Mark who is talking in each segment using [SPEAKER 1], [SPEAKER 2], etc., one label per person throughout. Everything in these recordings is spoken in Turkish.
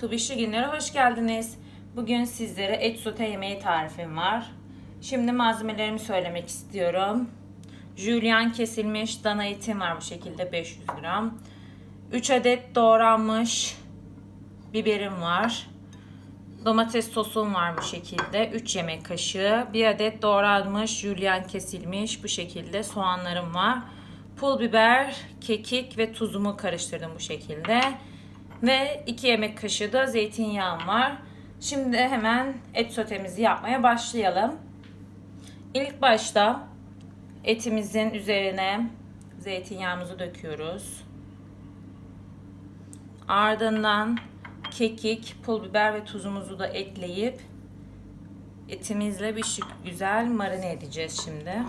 [SPEAKER 1] Kıvışlı günlere hoş geldiniz. Bugün sizlere et sote yemeği tarifim var. Şimdi malzemelerimi söylemek istiyorum. Julian kesilmiş dana etim var bu şekilde 500 gram. 3 adet doğranmış biberim var. Domates sosum var bu şekilde 3 yemek kaşığı. 1 adet doğranmış julian kesilmiş bu şekilde soğanlarım var. Pul biber, kekik ve tuzumu karıştırdım bu şekilde. Ve 2 yemek kaşığı da zeytinyağım var. Şimdi hemen et sotemizi yapmaya başlayalım. İlk başta etimizin üzerine zeytinyağımızı döküyoruz. Ardından kekik, pul biber ve tuzumuzu da ekleyip etimizle bir güzel marine edeceğiz şimdi.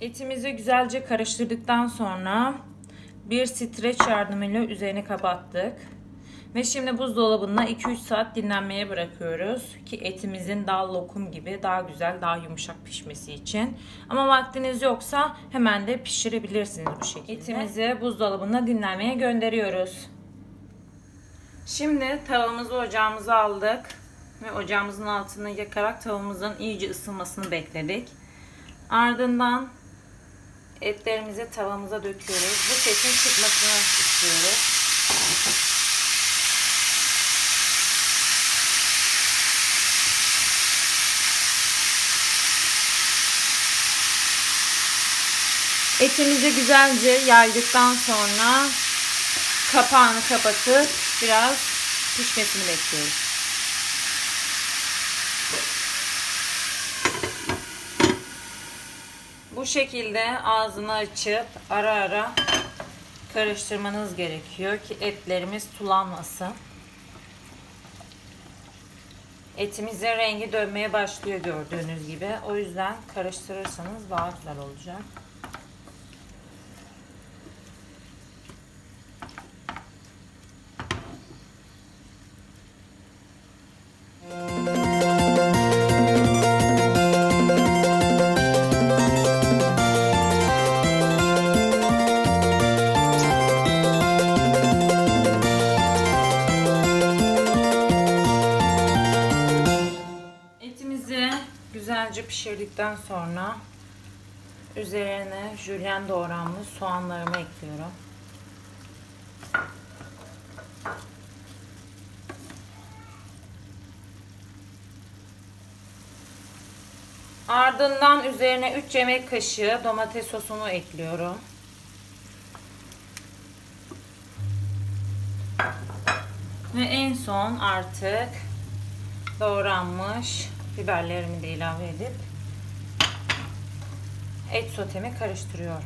[SPEAKER 1] Etimizi güzelce karıştırdıktan sonra bir streç yardımıyla üzerine kapattık. Ve şimdi buzdolabında 2-3 saat dinlenmeye bırakıyoruz ki etimizin daha lokum gibi daha güzel, daha yumuşak pişmesi için. Ama vaktiniz yoksa hemen de pişirebilirsiniz bu şekilde. Etimizi buzdolabında dinlenmeye gönderiyoruz. Şimdi tavamızı ocağımıza aldık ve ocağımızın altını yakarak tavamızın iyice ısınmasını bekledik. Ardından etlerimizi tavamıza döküyoruz. Bu sesin çıkmasını istiyoruz. Etimizi güzelce yaydıktan sonra kapağını kapatıp biraz pişmesini bekliyoruz. Bu şekilde ağzını açıp ara ara karıştırmanız gerekiyor ki etlerimiz sulanmasın. Etimizin rengi dönmeye başlıyor gördüğünüz gibi. O yüzden karıştırırsanız daha güzel olacak. Güzelce pişirdikten sonra üzerine jülyen doğranmış soğanlarımı ekliyorum. Ardından üzerine 3 yemek kaşığı domates sosumu ekliyorum. Ve en son artık doğranmış biberlerimi de ilave edip et sotemi karıştırıyorum.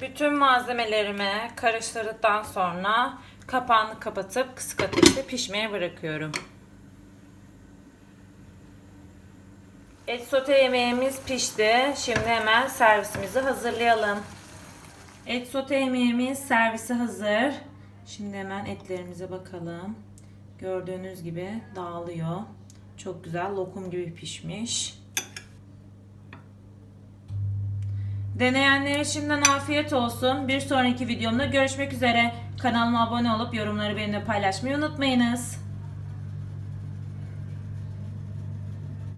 [SPEAKER 1] Bütün malzemelerimi karıştırdıktan sonra kapağını kapatıp kısık ateşte pişmeye bırakıyorum. Et sote yemeğimiz pişti. Şimdi hemen servisimizi hazırlayalım. Et sote yemeğimiz servisi hazır. Şimdi hemen etlerimize bakalım. Gördüğünüz gibi dağılıyor. Çok güzel lokum gibi pişmiş. Deneyenlere şimdiden afiyet olsun. Bir sonraki videomda görüşmek üzere. Kanalıma abone olup yorumları benimle paylaşmayı unutmayınız.